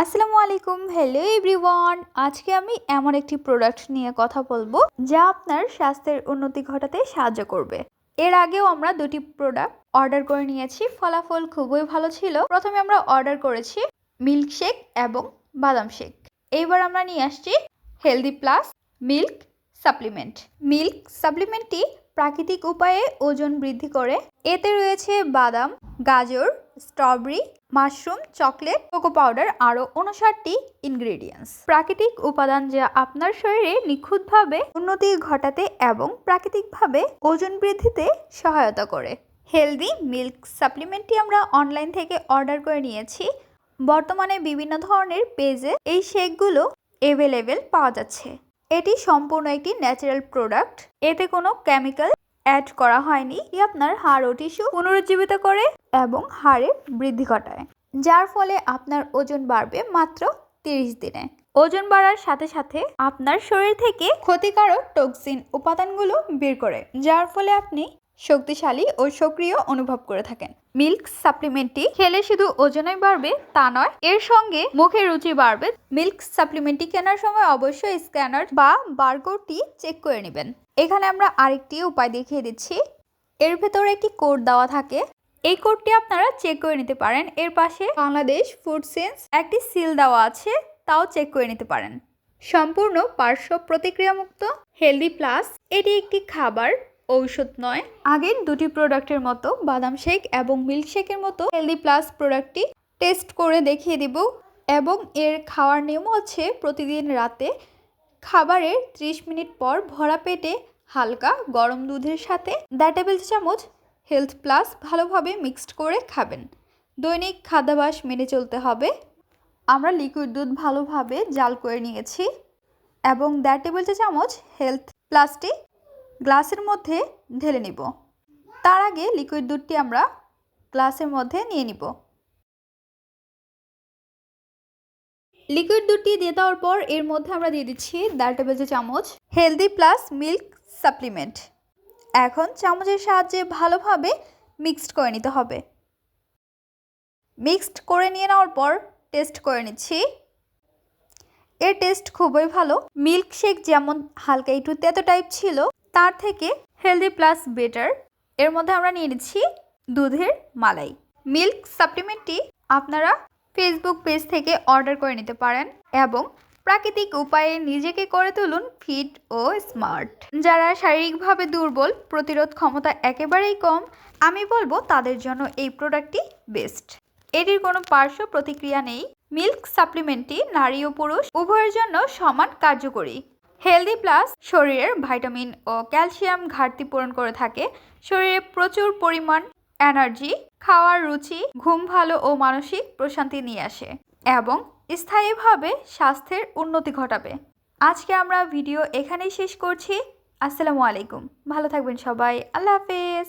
আসসালামু আলাইকুম hello everyone আজকে আমি এমন একটি প্রোডাক্ট নিয়ে কথা বলব, যা আপনার স্বাস্থ্যের উন্নতি ঘটাতে সাহায্য করবে। এর আগেও আমরা দুটি প্রোডাক্ট অর্ডার করে নিয়েছি, ফলাফল খুবই ভালো ছিল। প্রথমে আমরা অর্ডার করেছি মিল্ক শেক এবং বাদাম শেক এইবার আমরা নিয়ে আসছি healthy plus milk supplement milk সাপ্লিমেন্টটি প্রাকৃতিক উপায়ে ওজন বৃদ্ধি করে। এতে রয়েছে বাদাম, গাজর strawberry, mushroom, chocolate, cocoa powder আরও উনষাটটি ইনগ্রেডিয়েন্টস প্রাকৃতিক উপাদান যা আপনার শরীরে নিখুঁতভাবে উন্নতি ঘটাতে এবং প্রাকৃতিকভাবে ওজন বৃদ্ধিতে সহায়তা করে। হেলদি মিল্ক সাপ্লিমেন্টটি আমরা অনলাইন থেকে অর্ডার করে নিয়েছি। বর্তমানে বিভিন্ন ধরনের পেজে এই শেকগুলো অ্যাভেলেবেল পাওয়া যাচ্ছে। এটি সম্পূর্ণ একটি ন্যাচারাল প্রোডাক্ট এতে কোনো কেমিক্যাল অ্যাড করা হয়নি এটি আপনার হাড় ও টিস্যু পুনরুজ্জীবিত করে এবং হাড়ের বৃদ্ধি ঘটায়। যার ফলে আপনার ওজন বাড়বে মাত্র তিরিশ দিনে। ওজন বাড়ার সাথে সাথে আপনার শরীর থেকে ক্ষতিকারক টক্সিন উপাদানগুলো বের করে, যার ফলে আপনি শক্তিশালী ও সক্রিয় অনুভব করে থাকেন। মিল্ক সাপ্লিমেন্টটি খেলে শুধু ওজনই বাড়বে তা নয়, এর সঙ্গে মুখের রুচি বাড়বে। মিল্ক সাপ্লিমেন্টটি কেনার সময় অবশ্যই স্ক্যানার বা বারকোডটি চেক করে নেবেন। এখানে আমরা আরেকটি উপায় দেখিয়ে দিচ্ছি। এর ভেতরে একটি কোড দেওয়া থাকে। এই কোডটি আপনারা চেক করে নিতে পারেন। এর পাশে বাংলাদেশ ফুড সেন্স একটি সিল দেওয়া আছে, তাও চেক করে নিতে পারেন। সম্পূর্ণ পার্শ্ব প্রতিক্রিয়ামুক্ত, হেলদি প্লাস, এটি একটি খাবার, ঔষধ নয়। আগের দুটি প্রোডাক্টের মতো বাদাম শেক এবং মিল্ক শেকের মতো হেলদি প্লাস প্রোডাক্টটি টেস্ট করে দেখিয়ে দিব। এবং এর খাওয়ার নিয়ম হচ্ছে প্রতিদিন রাতে খাবারের 30 মিনিট পর ভরা পেটে হালকা গরম দুধের সাথে দা টেবিল চামচ হেলথ প্লাস ভালোভাবে মিক্সড করে খাবেন। দৈনিক খাদ্যাভ্যাস মেনে চলতে হবে। আমরা লিকুইড দুধ ভালোভাবে জাল করে নিয়েছি এবং দেড় টেবিল চামচ হেলথ প্লাসটি গ্লাসের মধ্যে ঢেলে নিব। তার আগে লিকুইড দুধটি আমরা গ্লাসের মধ্যে নিয়ে নিব। লিকুইড দুধটি দিয়ে দেওয়ার পর এর মধ্যে আমরা দিয়ে দিচ্ছি দেড় টেবিল চামচ হেলদি প্লাস মিল্ক সাপ্লিমেন্ট এখন চামচের সাহায্যে ভালোভাবে মিক্সড করে নিতে হবে। মিক্সড করে নিয়ে নেওয়ার পর টেস্ট করে নিচ্ছি। এর টেস্ট খুবই ভালো। মিল্ক শেক যেমন হালকা একটু তেতো টাইপ ছিল, তার থেকে হেলদি প্লাস বেটার এর মধ্যে আমরা নিয়ে নিচ্ছি দুধের মালাই। মিল্ক সাপ্লিমেন্টটি আপনারা ফেসবুক পেজ থেকে অর্ডার করে নিতে পারেন এবং প্রাকৃতিক উপায়ে নিজেকে করে তুলুন ফিট ও স্মার্ট যারা শারীরিকভাবে দুর্বল, প্রতিরোধ ক্ষমতা একেবারেই কম, আমি বলব তাদের জন্য এই প্রোডাক্টটি বেস্ট এটির কোনো পার্শ্ব প্রতিক্রিয়া নেই। মিল্ক সাপ্লিমেন্টটি নারী ও পুরুষ, উভয়ের জন্য সমান কার্যকরী। হেলদি প্লাস শরীরের ভাইটামিন ও ক্যালসিয়াম ঘাটতি পূরণ করে থাকে। শরীরে প্রচুর পরিমাণ এনার্জি, খাওয়ার রুচি, ঘুম ভালো ও মানসিক প্রশান্তি নিয়ে আসে এবং স্থায়ীভাবে স্বাস্থ্যের উন্নতি ঘটাবে। আজকে আমরা ভিডিও এখানেই শেষ করছি। আসসালামু আলাইকুম। ভালো থাকবেন সবাই। আল্লাহ হাফেজ।